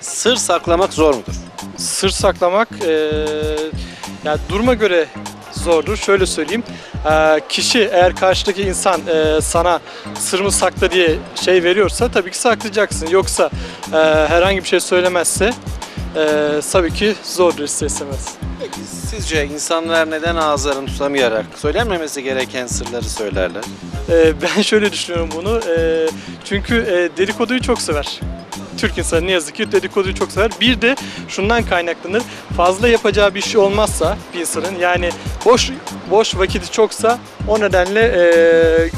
Sır saklamak zor mudur? Sır saklamak eee yani duruma göre zordur. Şöyle söyleyeyim. Eee, kişi eğer karşıdaki insan eee, sana sırrımı sakla diye şey veriyorsa tabii ki saklayacaksın. Yoksa eee, herhangi bir şey söylemezse eee, tabii ki zordur ister istemez. Peki sizce insanlar neden ağızlarını tutamayarak söylenmemesi gereken sırları söylerler? Eee, ben şöyle düşünüyorum bunu. Eee, çünkü eee, dedikoduyu çok sever. Türk insanı ne yazık ki dedikoduyu çok sever. Bir de şundan kaynaklanır. Fazla yapacağı bir şey olmazsa bir insanın yani boş boş vakiti çoksa o nedenle eee,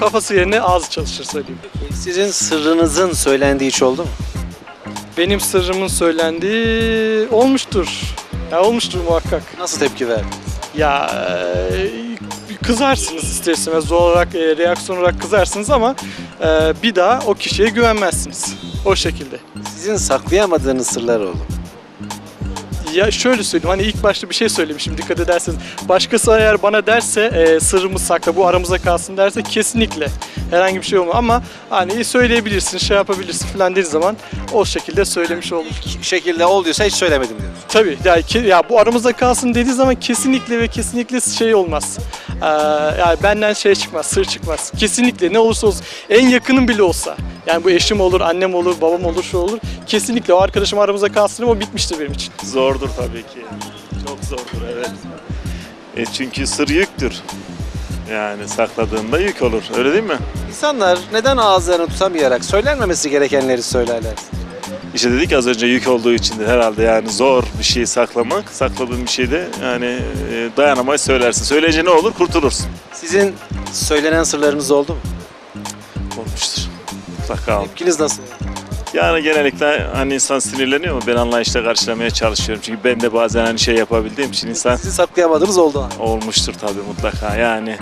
kafası yerine ağzı çalışır söyleyeyim. Sizin sırrınızın söylendiği hiç oldu mu? Benim sırrımın söylendiği olmuştur. Ya olmuştur muhakkak. Nasıl tepki verdi? Ya eee, kızarsınız ister istemez doğal olarak eee, reaksiyon olarak kızarsınız ama eee, bir daha o kişiye güvenmezsiniz. O şekilde. Sizin saklayamadığınız sırlar oldu. Ya şöyle söyleyeyim hani ilk başta bir şey söylemişim dikkat ederseniz. Başkası eğer bana derse eee sırrımı sakla bu aramıza kalsın derse kesinlikle herhangi bir şey olmaz ama hani söyleyebilirsin şey yapabilirsin falan dediği zaman o şekilde söylemiş oldum. Şekilde olduysa hiç söylemedim diyorsun. Tabii ya, ki, ya bu aramızda kalsın dediği zaman kesinlikle ve kesinlikle şey olmaz. Ee, yani benden şey çıkmaz, sır çıkmaz. Kesinlikle ne olursa olsun en yakınım bile olsa. Yani bu eşim olur, annem olur, babam olur, şu olur. Kesinlikle o arkadaşım aramızda kalsın ama bitmiştir benim için. Zordur tabii ki. Çok zordur evet. E çünkü sır yüktür. Yani sakladığında yük olur. Öyle değil mi? İnsanlar neden ağızlarını tutamayarak söylenmemesi gerekenleri söylerler? İşte dedik az önce yük olduğu içindir herhalde yani zor bir şeyi saklamak. Sakladığın bir şeyde yani e, dayanamayı söylersin. Söyleyince ne olur? Kurtulursun. Sizin söylenen sırlarınız oldu mu? Olmuştur. Oldu. Tepkiniz nasıl? Yani genellikle hani insan sinirleniyor ama ben anlayışla karşılamaya çalışıyorum. Çünkü ben de bazen hani şey yapabildiğim için insan Sizin saklayamadığınız oldu ha. olmuştur tabii mutlaka. Yani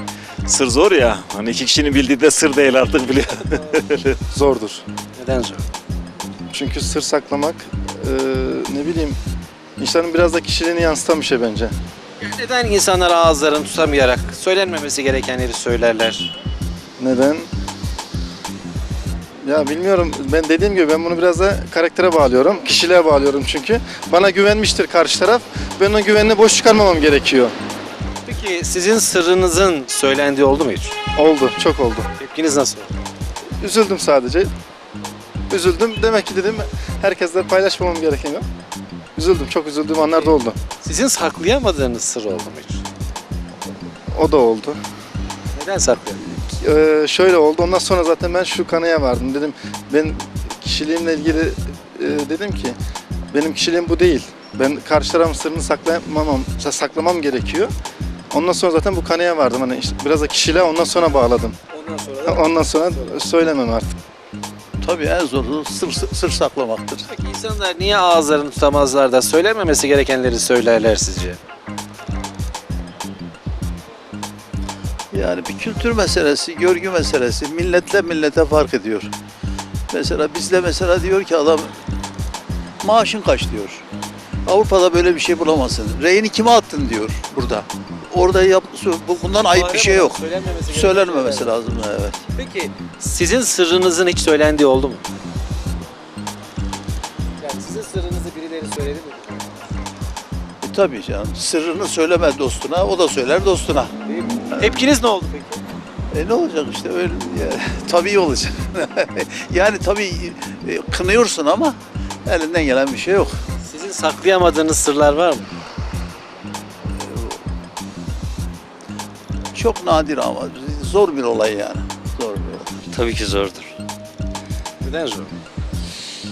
sır zor ya. Hani iki kişinin bildiği de sır değil artık biliyor. Zordur. Neden zor? Çünkü sır saklamak eee, ne bileyim insanın biraz da kişiliğini yansıtan bir şey bence. Neden insanlar ağızlarını tutamayarak söylenmemesi gerekenleri söylerler? Neden? Ya bilmiyorum. Ben dediğim gibi ben bunu biraz da karaktere bağlıyorum. Kişiliğe bağlıyorum çünkü. Bana güvenmiştir karşı taraf. Ben onun güvenini boş çıkarmamam gerekiyor. Peki sizin sırrınızın söylendiği oldu mu hiç? Oldu. Çok oldu. Tepkiniz nasıl? Üzüldüm sadece. Üzüldüm. Demek ki dedim herkesle paylaşmamam gereken yok. Üzüldüm. Çok üzüldüğüm anlar da oldu. Sizin saklayamadığınız sır oldu mu hiç? O da oldu. Neden saklayamıyorsunuz? Ee, şöyle oldu. Ondan sonra zaten ben şu kanıya vardım. Dedim ben kişiliğimle ilgili e, dedim ki benim kişiliğim bu değil. Ben karşı tarafın sırrını saklamamam, saklamam gerekiyor. Ondan sonra zaten bu kanıya vardım. Hani işte biraz da kişiliğe ondan sonra bağladım. Ondan sonra Ondan sonra söylemem artık. Tabii en zoru sır, sır saklamaktır. Peki insanlar niye ağızlarını tutamazlar da söylenmemesi gerekenleri söylerler sizce? Yani bir kültür meselesi, görgü meselesi. Milletle millete fark ediyor. Mesela bizde mesela diyor ki adam maaşın kaç diyor. Avrupa'da böyle bir şey bulamazsın. Reyini kime attın diyor burada. Orada yap, bu- bundan ayıp bir şey yok. Söylenmemesi gereken Söylenmemesi şeyler. lazım evet. Peki sizin sırrınızın hiç söylendiği oldu mu? Yani sizin sırrınızı birileri söyledi mi? E, tabii canım. Sırrını söyleme dostuna, o da söyler dostuna. Tepkiniz ne oldu peki? E ne olacak işte öyle ya, tabii olacak. yani tabii e, kınıyorsun ama elinden gelen bir şey yok. Sizin saklayamadığınız sırlar var mı? Çok nadir ama zor bir olay yani. Zor bir olay. Tabii ki zordur. Neden zor?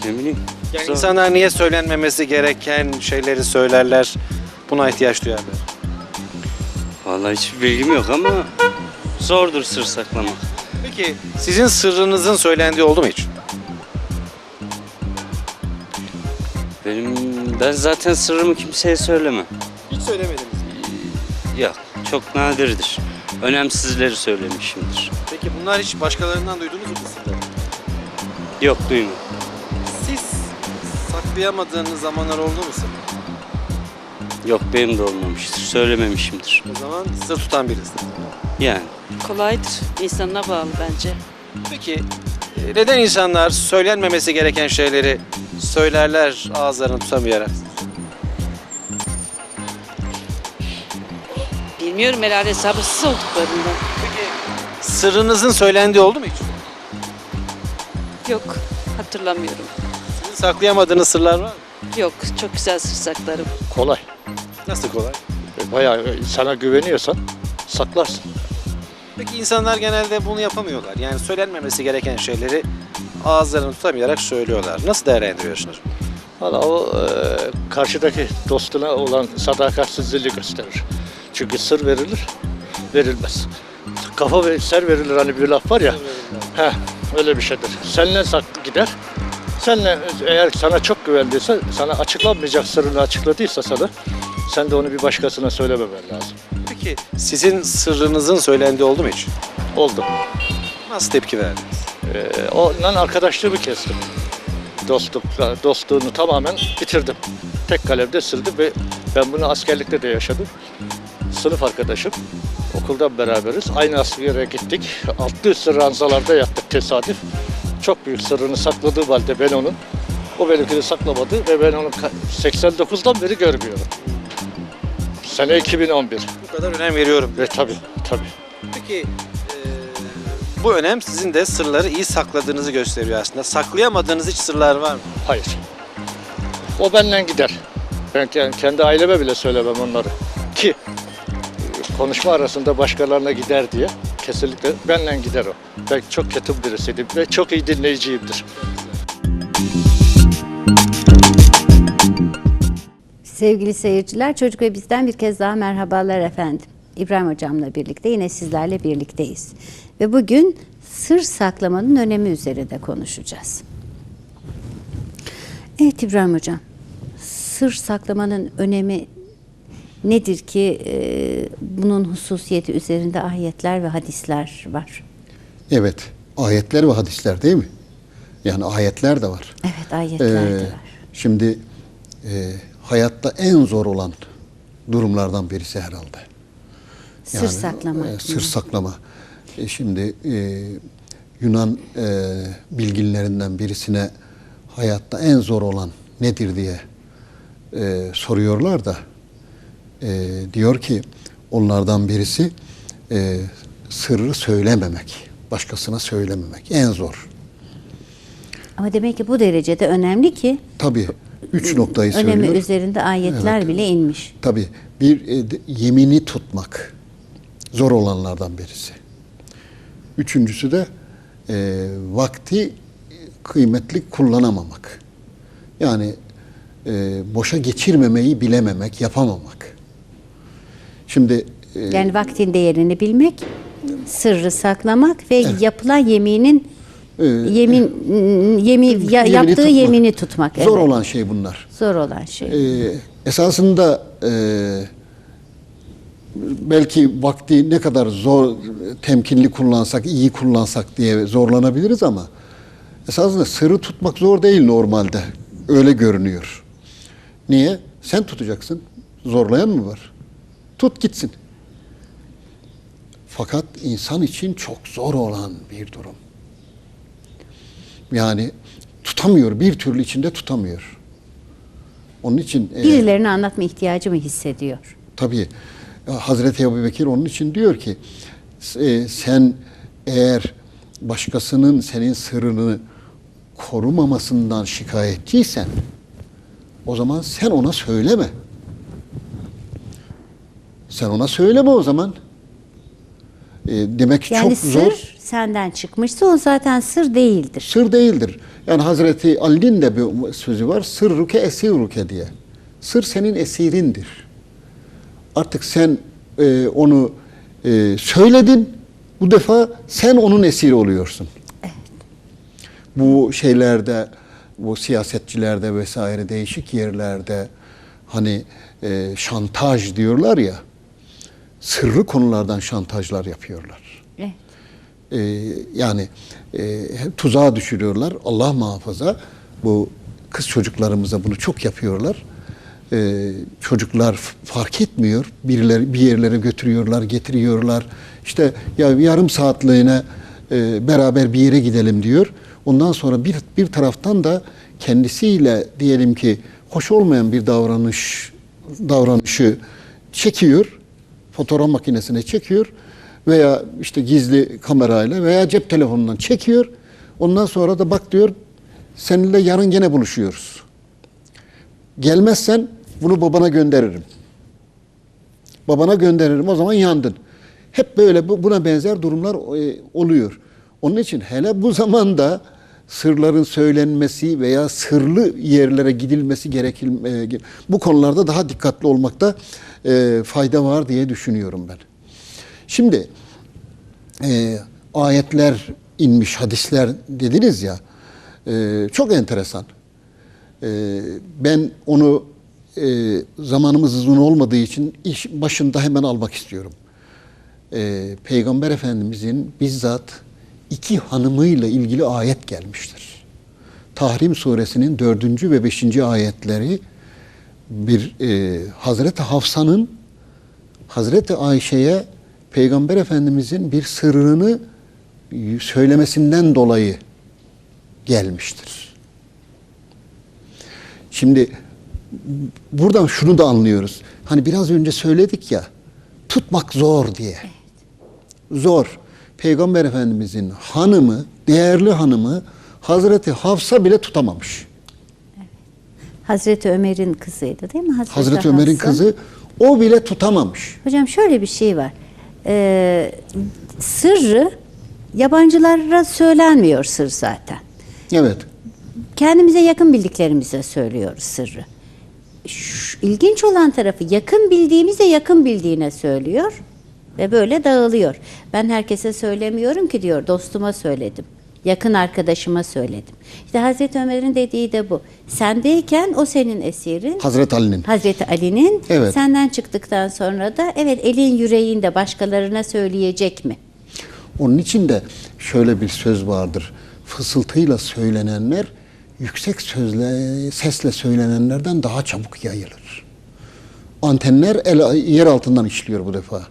Ne bileyim. Yani Zor. insanlar niye söylenmemesi gereken şeyleri söylerler? Buna ihtiyaç duyarlar. Vallahi hiçbir bilgim yok ama zordur sır saklamak. Peki sizin sırrınızın söylendiği oldu mu hiç? Benim ben zaten sırrımı kimseye söylemem. Hiç söylemediniz. Yok, çok nadirdir. Önemsizleri söylemişimdir. Peki bunlar hiç başkalarından duydunuz mu bu sırları? Yok duymadım. Siz saklayamadığınız zamanlar oldu mu sır? Yok benim de olmamıştır. Söylememişimdir. O zaman sır tutan birisi. Yani Kolaydır. İnsanına bağlı bence. Peki E, Neden insanlar söylenmemesi gereken şeyleri söylerler ağızlarını tutamayarak? Bilmiyorum herhalde sabırsız olduklarından. Sırrınızın söylendiği oldu mu hiç? Yok hatırlamıyorum. Sizin saklayamadığınız sırlar var mı? Yok çok güzel sır saklarım. Kolay. Nasıl kolay? E, Bayağı sana güveniyorsan saklarsın. Peki insanlar genelde bunu yapamıyorlar. Yani söylenmemesi gereken şeyleri ağızlarını tutamayarak söylüyorlar. Nasıl değerlendiriyorsunuz? Valla o e, karşıdaki dostuna olan sadakatsizliği gösterir. Çünkü sır verilir, verilmez. Kafa ve ser verilir hani bir laf var ya. Heh, öyle bir şeydir. Seninle saklı gider. Seninle eğer sana çok güvendiyse, sana açıklanmayacak sırrını açıkladıysa sana, sen de onu bir başkasına söylememen lazım. Peki sizin sırrınızın söylendiği oldu mu hiç? Oldu. Nasıl tepki verdiniz? Ee, ondan arkadaşlığımı kestim. Dostluk, dostluğunu tamamen bitirdim. Tek kalemde sildim ve ben bunu askerlikte de yaşadım. Sınıf arkadaşım. Okuldan beraberiz. Aynı askere gittik. Altlı üstü ranzalarda yattık tesadüf. Çok büyük sırrını sakladığım halde ben onun. O benimkini saklamadı ve ben onu ka- 89'dan beri görmüyorum. Sene 2011. Bu kadar önem veriyorum. Ve tabii tabii. Peki eee, bu önem sizin de sırları iyi sakladığınızı gösteriyor aslında. Saklayamadığınız hiç sırlar var mı? Hayır. O benden gider. Ben ke- kendi aileme bile söylemem onları. Ki e, konuşma arasında başkalarına gider diye kesinlikle benden gider o. Ben çok ketum birisiydim ve çok iyi dinleyiciyimdir. Sevgili seyirciler, Çocuk ve Biz'den bir kez daha merhabalar efendim. İbrahim Hocam'la birlikte yine sizlerle birlikteyiz. Ve bugün sır saklamanın önemi üzerinde konuşacağız. Evet İbrahim Hocam, sır saklamanın önemi nedir ki e, bunun hususiyeti üzerinde ayetler ve hadisler var. Evet, ayetler ve hadisler değil mi? Yani ayetler de var. Evet ayetler Ee, de var. Şimdi e, hayatta en zor olan durumlardan birisi herhalde. Sır saklamak. e, sır saklama. E, şimdi e, Yunan e, bilginlerinden birisine hayatta en zor olan nedir diye e, soruyorlar da e, diyor ki onlardan birisi e, sırrı söylememek, başkasına söylememek en zor. Ama demek ki bu derecede önemli ki Tabii üç noktayı önemi söylüyor. üzerinde ayetler bile inmiş. Tabii bir e, de- yemini tutmak zor olanlardan birisi. Üçüncüsü de e, vakti kıymetli kullanamamak. Yani e, boşa geçirmemeyi bilememek, yapamamak. Şimdi e, Yani vaktin değerini bilmek, sırrı saklamak ve yapılan yeminin e, yemin yemi ya- yemini yaptığı tutmak. yemini tutmak. Zor evet. olan şey bunlar. Zor olan şey. Ee, esasında e, belki vakti ne kadar zor, temkinli kullansak, iyi kullansak diye zorlanabiliriz ama esasında sırrı tutmak zor değil normalde. Öyle görünüyor. Niye? Sen tutacaksın. Zorlayan mı var? Tut gitsin. Fakat insan için çok zor olan bir durum. Yani tutamıyor, bir türlü içinde tutamıyor. Onun için e, Birilerine anlatma ihtiyacı mı hissediyor? tabii e, Hazreti Ebu Bekir onun için diyor ki e, sen eğer başkasının senin sırrını korumamasından şikayetçiysen o zaman sen ona söyleme. Sen ona söyleme o zaman. E, demek ki Yani çok sır zor. senden çıkmışsa o zaten sır değildir. Sır değildir. Yani Hazreti Ali'nin de bir sözü var. Sırruke esiruke diye. Sır senin esirindir. Artık sen e, onu e, söyledin. Bu defa sen onun esiri oluyorsun. Bu şeylerde, bu siyasetçilerde vesaire değişik yerlerde hani e, şantaj diyorlar ya. Sırrı konulardan şantajlar yapıyorlar. Evet. Ee, yani e, tuzağa düşürüyorlar. Allah muhafaza bu kız çocuklarımıza bunu çok yapıyorlar. Ee, çocuklar fark etmiyor. Birileri bir yerlere götürüyorlar, getiriyorlar. İşte ya yarım saatliğine e, beraber bir yere gidelim diyor. Ondan sonra bir, bir taraftan da kendisiyle diyelim ki hoş olmayan bir davranış davranışı çekiyor. Fotoğraf makinesine çekiyor veya işte gizli kamerayla veya cep telefonundan çekiyor. Ondan sonra da bak diyor seninle yarın gene buluşuyoruz. Gelmezsen bunu babana gönderirim. Babana gönderirim o zaman yandın. Hep böyle bu- buna benzer durumlar e, oluyor. Onun için hele bu zamanda sırların söylenmesi veya sırlı yerlere gidilmesi gerekir. e, bu konularda daha dikkatli olmakta e, fayda var diye düşünüyorum ben. Şimdi e, ayetler inmiş, hadisler dediniz ya, çok enteresan. Ben onu zamanımız uzun olmadığı için iş başında hemen almak istiyorum. Peygamber Efendimizin bizzat iki hanımıyla ilgili ayet gelmiştir. Tahrim suresinin dördüncü ve beşinci ayetleri bir e, Hazreti Hafsa'nın Hazreti Ayşe'ye Peygamber Efendimizin bir sırrını söylemesinden dolayı gelmiştir. Şimdi buradan şunu da anlıyoruz. Hani biraz önce söyledik ya tutmak zor diye. Zor. Peygamber Efendimizin hanımı, değerli hanımı Hazreti Hafsa bile tutamamış. Hazreti Ömer'in kızıydı değil mi? Hazreti, Hazreti Ömer'in kızı o bile tutamamış. Hocam şöyle bir şey var. Ee, sırrı yabancılara söylenmiyor sır zaten. Evet. Kendimize yakın bildiklerimize söylüyoruz sırrı. Şu, ilginç olan tarafı yakın bildiğimize yakın bildiğine söylüyor ve böyle dağılıyor. Ben herkese söylemiyorum ki diyor dostuma söyledim. Yakın arkadaşıma söyledim. İşte Hazreti Ömer'in dediği de bu. Sendeyken o senin esirin. Hazreti Ali'nin. Hazreti Ali'nin Evet. senden çıktıktan sonra da evet elin yüreğinde başkalarına söyleyecek mi? Onun için de şöyle bir söz vardır. Fısıltıyla söylenenler yüksek sözle, sesle söylenenlerden daha çabuk yayılır. Antenler el, yer altından işliyor bu defa.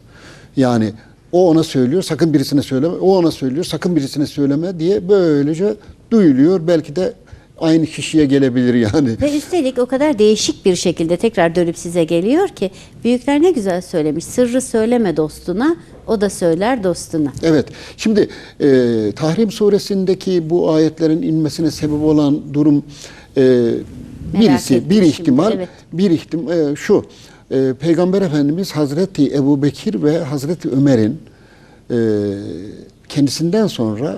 Yani o ona söylüyor sakın birisine söyleme, o ona söylüyor sakın birisine söyleme diye böylece duyuluyor. Belki de aynı kişiye gelebilir yani. Ve üstelik o kadar değişik bir şekilde tekrar dönüp size geliyor ki büyükler ne güzel söylemiş. Sırrı söyleme dostuna, o da söyler dostuna. Evet. Şimdi e, Tahrim suresindeki bu ayetlerin inmesine sebep olan durum e, birisi, bir şimdi, ihtimal, evet. bir ihtimal şu. E, Peygamber Efendimiz Hazreti Ebu Bekir ve Hazreti Ömer'in e, kendisinden sonra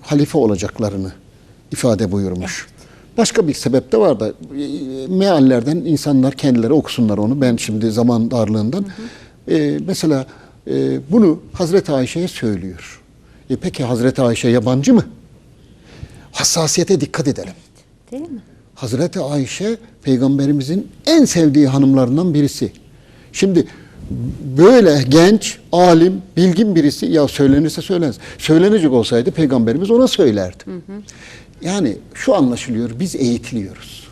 halife olacaklarını ifade buyurmuş. Başka bir sebep de var da e, meallerden insanlar kendileri okusunlar onu. Ben şimdi zaman darlığından. E, mesela e, bunu Hazreti Ayşe'ye söylüyor. E, peki Hazreti Ayşe yabancı mı? Hassasiyete dikkat edelim. Değil mi? Hazreti Ayşe peygamberimizin en sevdiği hanımlarından birisi. Şimdi böyle genç, alim, bilgin birisi ya söylenirse söylenir. Söylenecek olsaydı peygamberimiz ona söylerdi. Yani şu anlaşılıyor biz eğitiliyoruz.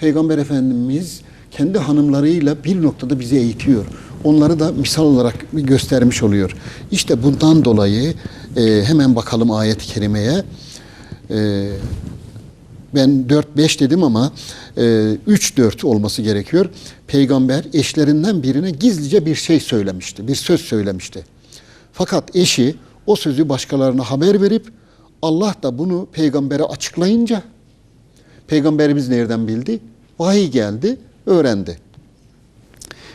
Peygamber Efendimiz kendi hanımlarıyla bir noktada bizi eğitiyor. Onları da misal olarak göstermiş oluyor. İşte bundan dolayı e, hemen bakalım ayet-i kerimeye. E, ben 4-5 dedim ama e, 3-4 olması gerekiyor. Peygamber eşlerinden birine gizlice bir şey söylemişti, bir söz söylemişti. Fakat eşi o sözü başkalarına haber verip Allah da bunu peygambere açıklayınca peygamberimiz nereden bildi? Vahiy geldi, öğrendi.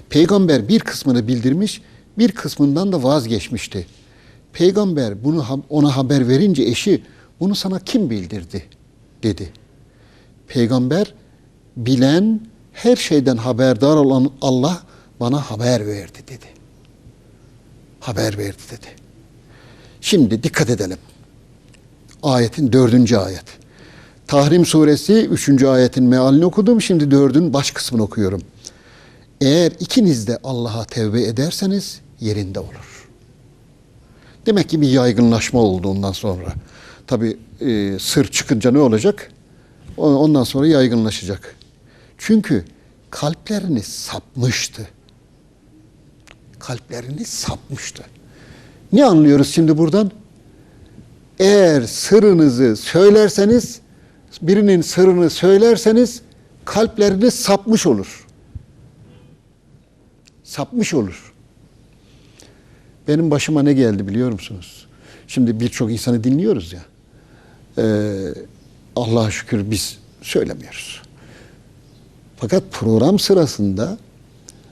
Peygamber bir kısmını bildirmiş, bir kısmından da vazgeçmişti. Peygamber bunu ona haber verince eşi bunu sana kim bildirdi dedi. Peygamber bilen, her şeyden haberdar olan Allah bana haber verdi dedi. Haber verdi dedi. Şimdi dikkat edelim. Ayetin dördüncü ayet. Tahrim suresi üçüncü ayetin mealini okudum. Şimdi dördün baş kısmını okuyorum. Eğer ikiniz de Allah'a tevbe ederseniz yerinde olur. Demek ki bir yaygınlaşma oldu ondan sonra. Tabi e, sır çıkınca ne olacak? Ondan sonra yaygınlaşacak. Çünkü kalplerini sapmıştı. Kalplerini sapmıştı. Ne anlıyoruz şimdi buradan? eğer sırrınızı söylerseniz, birinin sırrını söylerseniz kalpleriniz sapmış olur. Sapmış olur. Benim başıma ne geldi biliyor musunuz? Şimdi birçok insanı dinliyoruz ya. Ee, Allah'a şükür biz söylemiyoruz. Fakat program sırasında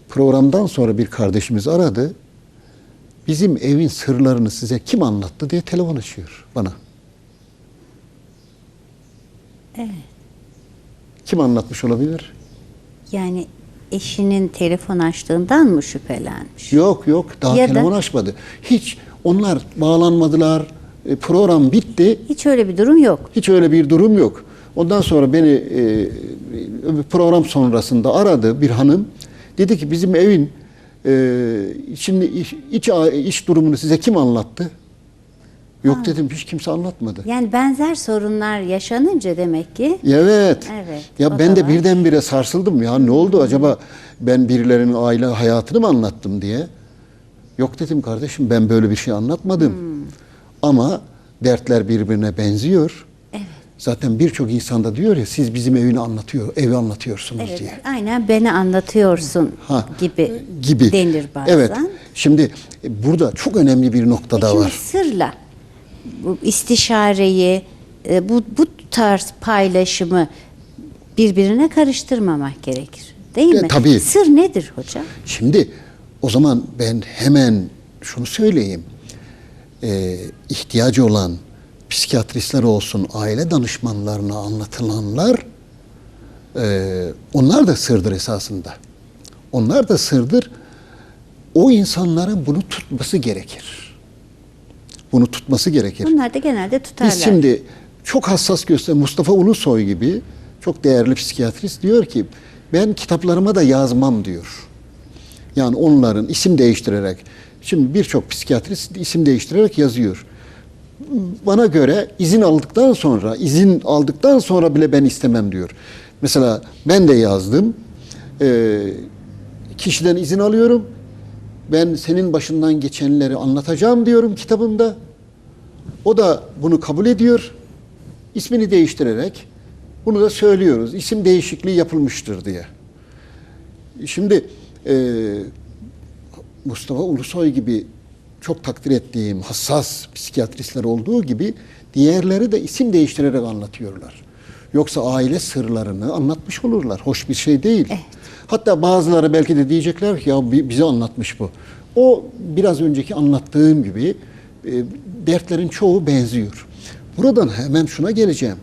programdan sonra bir kardeşimiz aradı. Bizim evin sırlarını size kim anlattı diye telefon açıyor bana. Evet. Kim anlatmış olabilir? Yani eşinin telefon açtığından mı şüphelenmiş? Yok yok daha Ya da- telefon açmadı. Hiç onlar bağlanmadılar. E, program bitti. Hiç öyle bir durum yok. Hiç öyle bir durum yok. Ondan sonra beni e, program sonrasında aradı bir hanım. Dedi ki bizim evin e, şimdi iç, iç, iç durumunu size kim anlattı? Yok dedim hiç kimse anlatmadı. Yani benzer sorunlar yaşanınca demek ki Evet. Evet, Ya ben de var. birdenbire sarsıldım ya ne oldu acaba ben birilerinin aile hayatını mı anlattım diye. Yok dedim kardeşim ben böyle bir şey anlatmadım. Hmm. Ama dertler birbirine benziyor. Zaten birçok insan da diyor ya siz bizim evini anlatıyor, evi anlatıyorsunuz evet, diye. aynen beni anlatıyorsun Ha, gibi, gibi. denir bazen. Evet. Şimdi e, burada çok önemli bir nokta E da şimdi var. sırla bu istişareyi, e, bu, bu tarz paylaşımı birbirine karıştırmamak gerekir. Değil E, mi? tabii. Sır nedir hocam? Şimdi o zaman ben hemen şunu söyleyeyim. Ee, ihtiyacı olan psikiyatristler olsun, aile danışmanlarına anlatılanlar e, onlar da sırdır esasında. Onlar da sırdır. O insanların bunu tutması gerekir. Bunu tutması gerekir. Bunlar da genelde tutarlar. Biz şimdi çok hassas göster Mustafa Ulusoy gibi çok değerli psikiyatrist diyor ki ben kitaplarıma da yazmam diyor. Yani onların isim değiştirerek şimdi birçok psikiyatrist isim değiştirerek yazıyor. Bana göre izin aldıktan sonra izin aldıktan sonra bile ben istemem diyor. Mesela ben de yazdım. Ee, kişiden izin alıyorum. Ben senin başından geçenleri anlatacağım diyorum kitabımda. O da bunu kabul ediyor. İsmini değiştirerek bunu da söylüyoruz. İsim değişikliği yapılmıştır diye. Şimdi e, Mustafa Ulusoy gibi çok takdir ettiğim hassas psikiyatristler olduğu gibi diğerleri de isim değiştirerek anlatıyorlar. Yoksa aile sırlarını anlatmış olurlar. Hoş bir şey değil. Hatta bazıları belki de diyecekler ki ya bi- bize anlatmış bu. O biraz önceki anlattığım gibi e, dertlerin çoğu benziyor. Buradan hemen şuna geleceğim.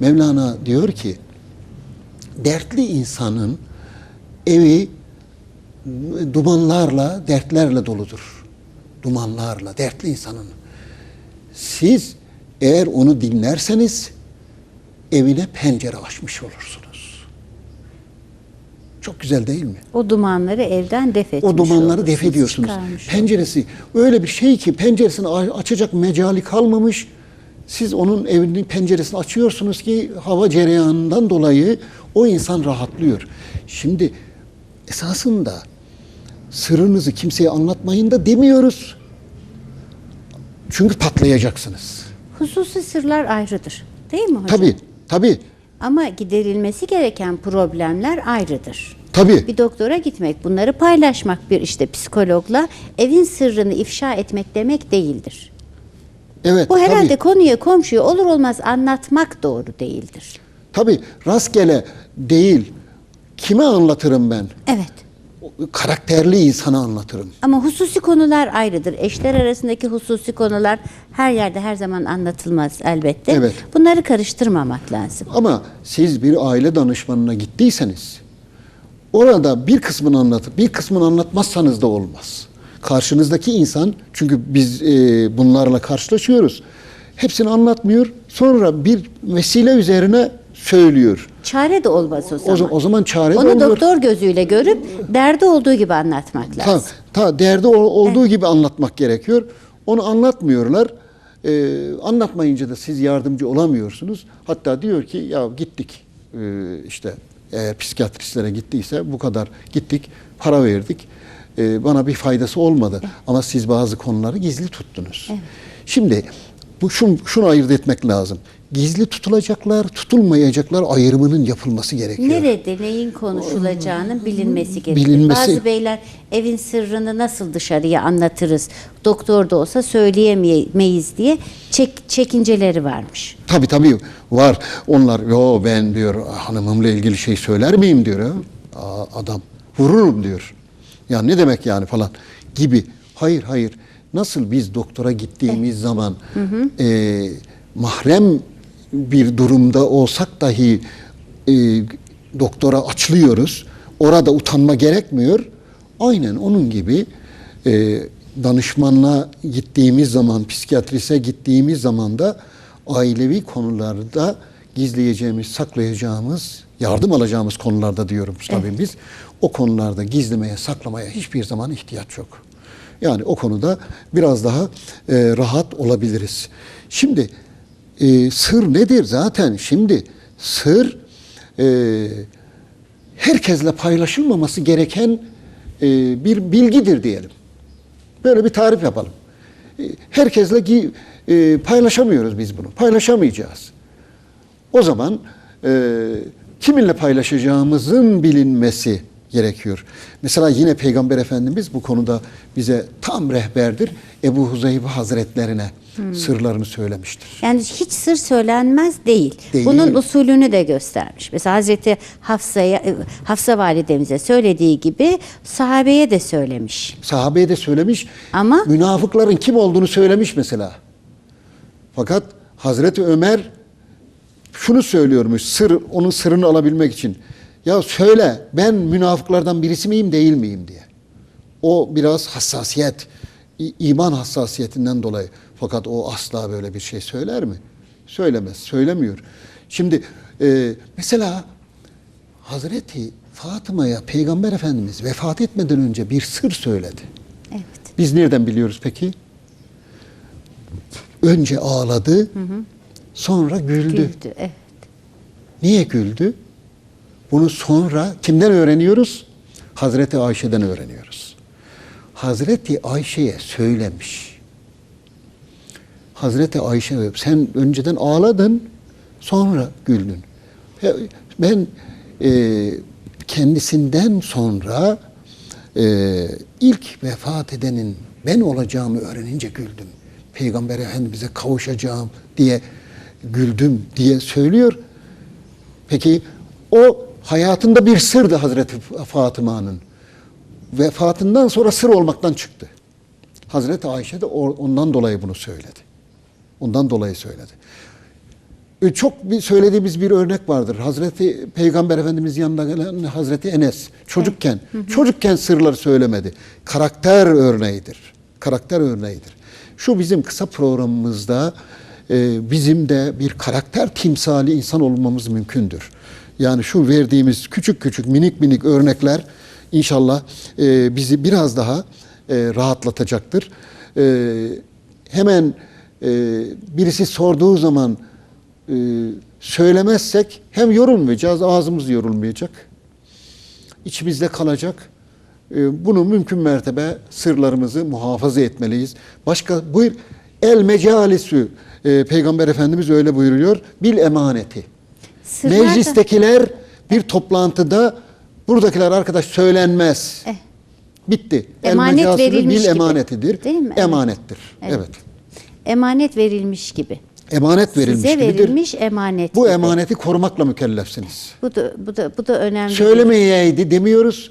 Mevlana diyor ki dertli insanın evi dumanlarla, dertlerle doludur. Dumanlarla, dertli insanın. Siz eğer onu dinlerseniz evine pencere açmış olursunuz. Çok güzel değil mi? O dumanları evden def etmiş O dumanları def ediyorsunuz. çıkarmış Penceresi öyle bir şey ki penceresini açacak mecali kalmamış. Siz onun evinin penceresini açıyorsunuz ki hava cereyanından dolayı o insan rahatlıyor. Şimdi esasında sırrınızı kimseye anlatmayın da demiyoruz. Çünkü patlayacaksınız. Hususi sırlar ayrıdır. Değil mi hocam? Tabii, tabii, Ama giderilmesi gereken problemler ayrıdır. tabii. Bir doktora gitmek, bunları paylaşmak bir işte psikologla evin sırrını ifşa etmek demek değildir. Evet, Bu herhalde tabii. konuya komşuya olur olmaz anlatmak doğru değildir. Tabii rastgele değil. Kime anlatırım ben? Evet. Karakterli insana anlatırım. Ama hususi konular ayrıdır. Eşler arasındaki hususi konular her yerde her zaman anlatılmaz elbette. Evet. Bunları karıştırmamak lazım. Ama siz bir aile danışmanına gittiyseniz orada bir kısmını anlatıp bir kısmını anlatmazsanız da olmaz. Karşınızdaki insan çünkü biz e, bunlarla karşılaşıyoruz. Hepsini anlatmıyor. Sonra bir vesile üzerine söylüyor. Çare de olmaz o O, zaman. zaman- o zaman çare de Onu olmuyor. doktor gözüyle görüp derdi olduğu gibi anlatmak Ta, lazım. ta derdi ol- olduğu gibi anlatmak gerekiyor. Onu anlatmıyorlar. Ee, anlatmayınca da siz yardımcı olamıyorsunuz. Hatta diyor ki ya gittik ee, işte eğer psikiyatristlere gittiyse bu kadar gittik para verdik. Ee, bana bir faydası olmadı. Ama siz bazı konuları gizli tuttunuz. Şimdi bu şunu, şunu ayırt etmek lazım. Gizli tutulacaklar, tutulmayacaklar ayrımının yapılması gerekiyor. Nerede neyin konuşulacağının bilinmesi gerekiyor. Bilinmesi- Bazı beyler evin sırrını nasıl dışarıya anlatırız, doktor da olsa söyleyemeyiz diye çek, çekinceleri varmış. Tabii tabii var. Onlar yo ben diyor hanımımla ilgili şey söyler miyim diyor ya. Aa, adam vururum diyor. Ya ne demek yani falan gibi. Hayır hayır. Nasıl biz doktora gittiğimiz zaman e, mahrem bir durumda olsak dahi e, doktora açılıyoruz. Orada utanma gerekmiyor. Aynen onun gibi e, danışmanla gittiğimiz zaman, psikiyatrise gittiğimiz zaman da ailevi konularda gizleyeceğimiz, saklayacağımız, yardım alacağımız konularda diyorum tabii biz. O konularda gizlemeye, saklamaya hiçbir zaman ihtiyaç yok. Yani o konuda biraz daha e, rahat olabiliriz. Şimdi e, sır nedir zaten? Şimdi sır e, herkesle paylaşılmaması gereken e, bir bilgidir diyelim. Böyle bir tarif yapalım. E, Herkesle e, paylaşamıyoruz biz bunu. Paylaşamayacağız. O zaman e, kiminle paylaşacağımızın bilinmesi gerekiyor. Mesela yine Peygamber Efendimiz bu konuda bize tam rehberdir. Ebu Huzeyfe Hazretlerine sırlarını söylemiştir. Yani hiç sır söylenmez değil. Değil. Bunun usulünü de göstermiş. Mesela Hazreti Hafsa'ya e, Hafsa validemize söylediği gibi sahabeye de söylemiş. Sahabeye de söylemiş. Ama- münafıkların kim olduğunu söylemiş mesela. Fakat Hazreti Ömer şunu söylüyormuş sır onun sırrını alabilmek için. Ya söyle ben münafıklardan birisi miyim değil miyim diye. O biraz hassasiyet, iman hassasiyetinden dolayı. Fakat o asla böyle bir şey söyler mi? Söylemez, söylemiyor. Şimdi e, mesela Hazreti Fatıma'ya Peygamber Efendimiz vefat etmeden önce bir sır söyledi. Evet. Biz nereden biliyoruz peki? Önce ağladı, sonra güldü. Güldü. Evet. Niye güldü? Bunu sonra kimden öğreniyoruz? Hazreti Ayşe'den öğreniyoruz. Hazreti Ayşe'ye söylemiş. Hazreti Ayşe sen önceden ağladın, sonra güldün. Ve Ben e, kendisinden sonra e, ilk vefat edenin ben olacağımı öğrenince güldüm. Peygamber Efendimiz'e kavuşacağım diye güldüm diye söylüyor. Peki o hayatında bir sırdı Hazreti Fatıma'nın. Vefatından sonra sır olmaktan çıktı. Hazreti Ayşe de ondan dolayı bunu söyledi. Ondan dolayı söyledi. E, Çok bir söylediğimiz bir örnek vardır. Hazreti Peygamber Efendimiz yanına gelen Hazreti Enes çocukken çocukken sırları söylemedi. Karakter örneğidir. Karakter örneğidir. Şu bizim kısa programımızda e, bizim de bir karakter timsali insan olmamız mümkündür. Yani şu verdiğimiz küçük küçük minik minik örnekler inşallah e, bizi biraz daha e, rahatlatacaktır. E, hemen e, birisi sorduğu zaman e, söylemezsek hem yorulmayacağız, ağzımız yorulmayacak. içimizde kalacak. E, bunu mümkün mertebe sırlarımızı muhafaza etmeliyiz. Başka buyur el mecalisü e, Peygamber Efendimiz öyle buyuruyor. Bil emaneti. Sırlar da- Meclistekiler bir toplantıda buradakiler arkadaş söylenmez. Eh. Bitti. El Emanet mecalisü verilmiş gibi. emanetidir. Değil mi? Emanettir. Evet. evet. Emanet verilmiş gibi. Emanet verilmiş Size gibidir. verilmiş emanet. Bu gibi. emaneti korumakla mükellefsiniz. Bu da bu da bu da önemli. Söylemeyeydi demiyoruz.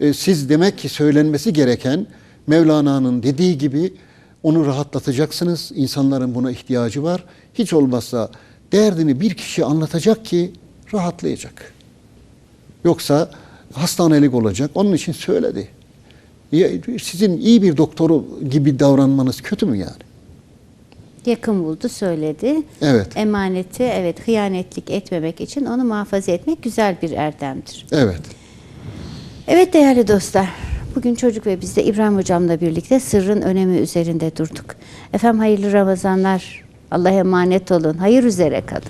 Ee, siz demek ki söylenmesi gereken Mevlana'nın dediği gibi onu rahatlatacaksınız. İnsanların buna ihtiyacı var. Hiç olmazsa derdini bir kişi anlatacak ki rahatlayacak. Yoksa hastanelik olacak. Onun için söyledi. Ya, Sizin iyi bir doktoru gibi davranmanız kötü mü yani? Yakın buldu söyledi. Evet. Emaneti evet hıyanetlik etmemek için onu muhafaza etmek güzel bir erdemdir. Evet. Evet değerli dostlar. Bugün çocuk ve biz de İbrahim hocamla birlikte sırrın önemi üzerinde durduk. Efendim hayırlı Ramazanlar. Allah'a emanet olun. Hayır üzere kalın.